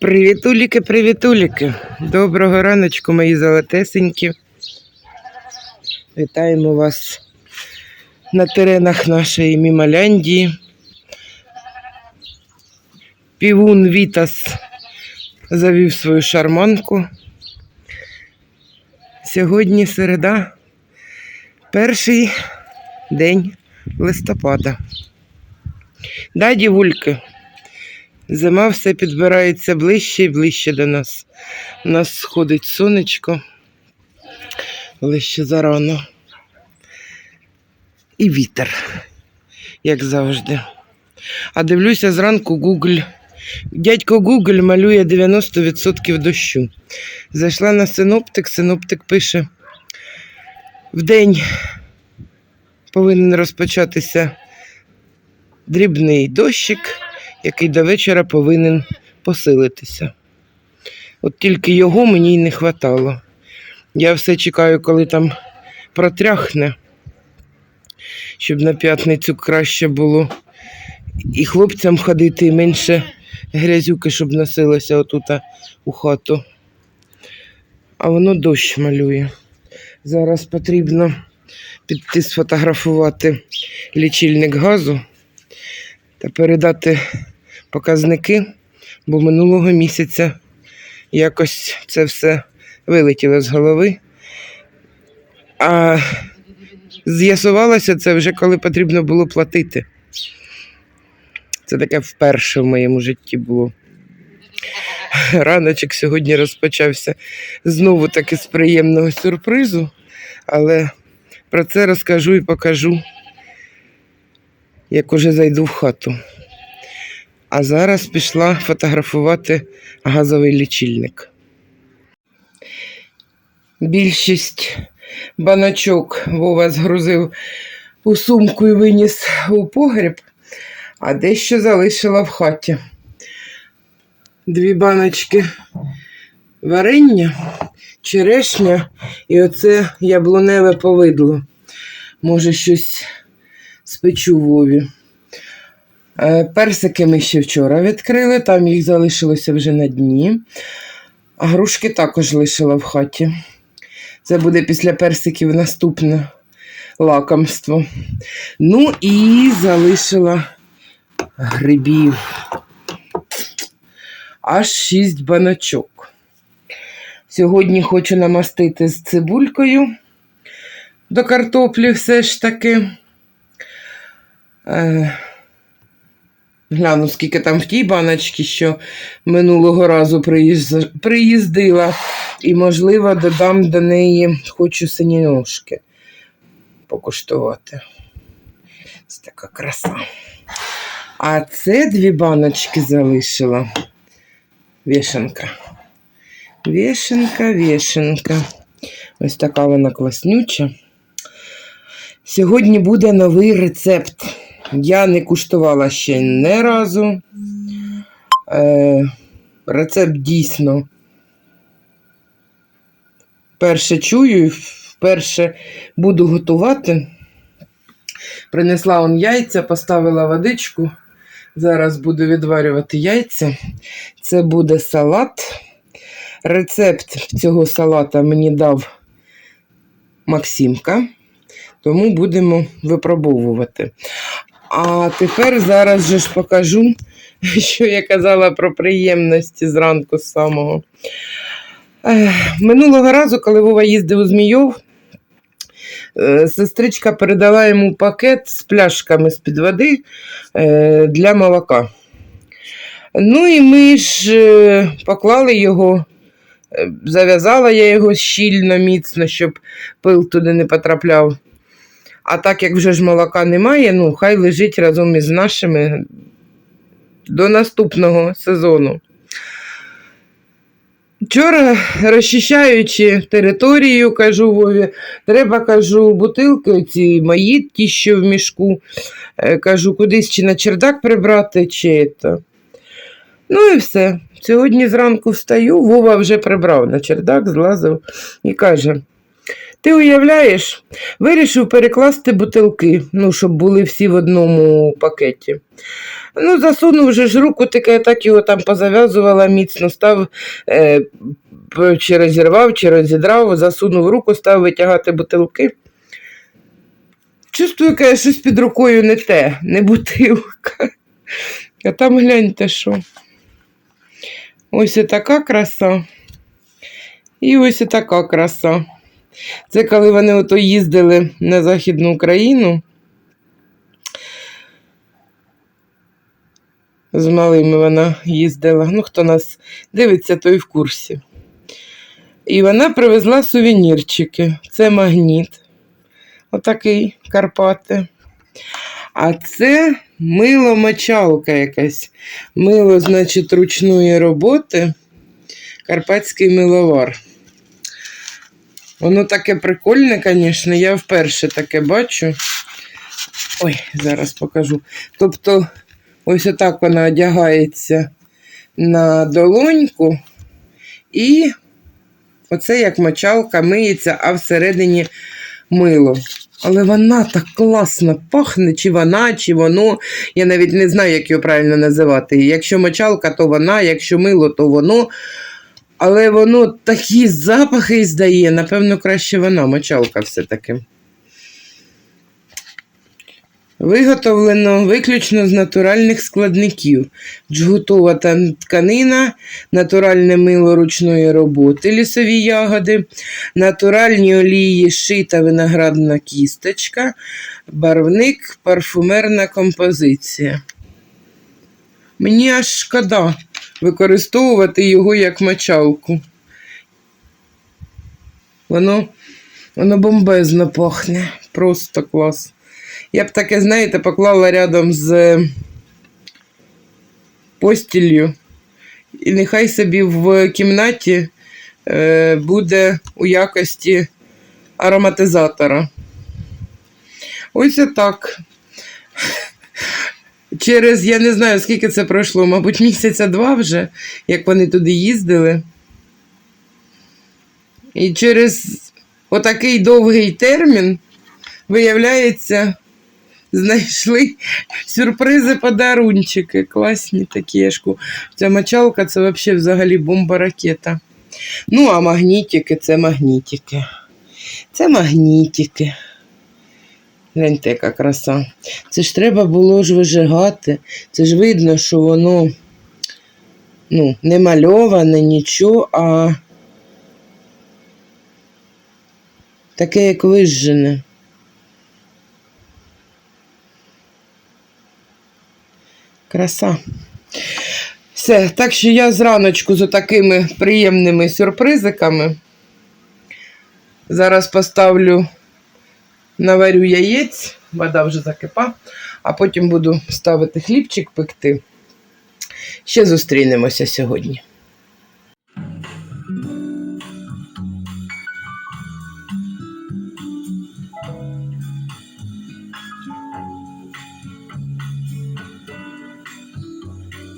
Привітуліки, привітуліки. Доброго раночку, мої золотесенькі. Вітаємо вас на теренах нашої Мімаляндії. Півун Вітас завів свою шарманку. Сьогодні середа, перший день листопада. Да, дівульки? Зима все підбирається ближче і ближче до нас. У нас сходить сонечко, ще зарано. І вітер, як завжди. А дивлюся зранку Google. Дядько Google малює 90% дощу. Зайшла на синоптик, синоптик пише: в день повинен розпочатися дрібний дощик який до вечора повинен посилитися. От тільки його мені й не хватало. Я все чекаю, коли там протряхне, щоб на п'ятницю краще було. І хлопцям ходити менше грязюки, щоб носилося отут у хату. А воно дощ малює. Зараз потрібно піти сфотографувати лічильник газу та передати показники, бо минулого місяця якось це все вилетіло з голови. А з'ясувалося це вже коли потрібно було платити. Це таке вперше в моєму житті було. Раночок сьогодні розпочався знову таки з приємного сюрпризу, але про це розкажу і покажу, як уже зайду в хату. А зараз пішла фотографувати газовий лічильник. Більшість баночок Вова згрузив у сумку і виніс у погріб, а дещо залишила в хаті. Дві баночки варення, черешня і оце яблуневе повидло. Може, щось спечу Вові. Е, Персики ми ще вчора відкрили, там їх залишилося вже на дні. А грушки також лишила в хаті. Це буде після персиків наступне лакомство. Ну і залишила грибів. Аж шість баночок. Сьогодні хочу намастити з цибулькою до картоплі все ж таки. Е, Гляну, скільки там в тій баночці, що минулого разу приїз- приїздила. І, можливо, додам до неї хочу сині ножки покуштувати. Ось така краса. А це дві баночки залишила. Вішенка. Вішенка, вішенка. Ось така вона класнюча. Сьогодні буде новий рецепт. Я не куштувала ще не разу. Е, рецепт дійсно. Перше чую, і вперше буду готувати. Принесла он яйця, поставила водичку. Зараз буду відварювати яйця. Це буде салат. Рецепт цього салата мені дав Максимка, тому будемо випробовувати. А тепер зараз же ж покажу, що я казала про приємності зранку самого. Минулого разу, коли Вова їздив у Змійов, сестричка передала йому пакет з пляшками з-під води е, для молока. Ну і ми ж е, поклали його, е, зав'язала я його щільно, міцно, щоб пил туди не потрапляв. А так як вже ж молока немає, ну хай лежить разом із нашими до наступного сезону. Вчора, розчищаючи територію, кажу Вові, треба, кажу, бутилки ці мої, ті, що в мішку, е, кажу, кудись чи на чердак прибрати, чи це. Ну і все. Сьогодні зранку встаю, Вова вже прибрав на чердак, злазив і каже: Ти уявляєш, вирішив перекласти бутилки, ну, щоб були всі в одному пакеті. Ну, засунув вже ж руку, таке, так його там позав'язувала міцно, став е, чи розірвав, чи розідрав, засунув руку, став витягати бутилки. Чувствую, каже, щось під рукою не те, не бутилка. А там гляньте що. Ось і така краса. І ось і така краса. Це коли вони ото їздили на Західну Україну. З малими вона їздила. Ну, хто нас дивиться, той в курсі. І вона привезла сувенірчики. Це магніт. Отакий Карпати. А це мило-мочалка якась. Мило, значить, ручної роботи. Карпатський миловар. Воно таке прикольне, звісно, я вперше таке бачу. Ой, зараз покажу. Тобто, ось отак вона одягається на долоньку, і оце як мочалка миється, а всередині мило. Але вона так класно пахне, чи вона, чи воно. Я навіть не знаю, як його правильно називати. Якщо мочалка, то вона, якщо мило, то воно. Але воно такі запахи здає. Напевно, краще вона, мочалка все-таки. Виготовлено виключно з натуральних складників. Джгутова тканина, натуральне мило ручної роботи, лісові ягоди, натуральні олії, шита виноградна кісточка, барвник, парфумерна композиція. Мені аж шкода використовувати його як мочалку. Воно, воно бомбезно пахне, просто клас. Я б таке, знаєте, поклала рядом з е, постіллю. І нехай собі в кімнаті е, буде у якості ароматизатора. Ось так. Через, я не знаю, скільки це пройшло, мабуть, місяця два вже, як вони туди їздили. І через отакий довгий термін, виявляється, знайшли сюрпризи, подарунчики. Класні такі. я ж кажу, Ця мочалка це взагалі взагалі бомба ракета. Ну, а магнітики це магнітики. Це магнітики. Гляньте, яка краса. Це ж треба було ж вижигати. Це ж видно, що воно ну, не мальоване, нічого, а таке, як вижжене. Краса. Все, так що я зраночку з такими приємними сюрпризиками. Зараз поставлю, наварю яєць, вода вже закипа, а потім буду ставити хлібчик пекти. Ще зустрінемося сьогодні.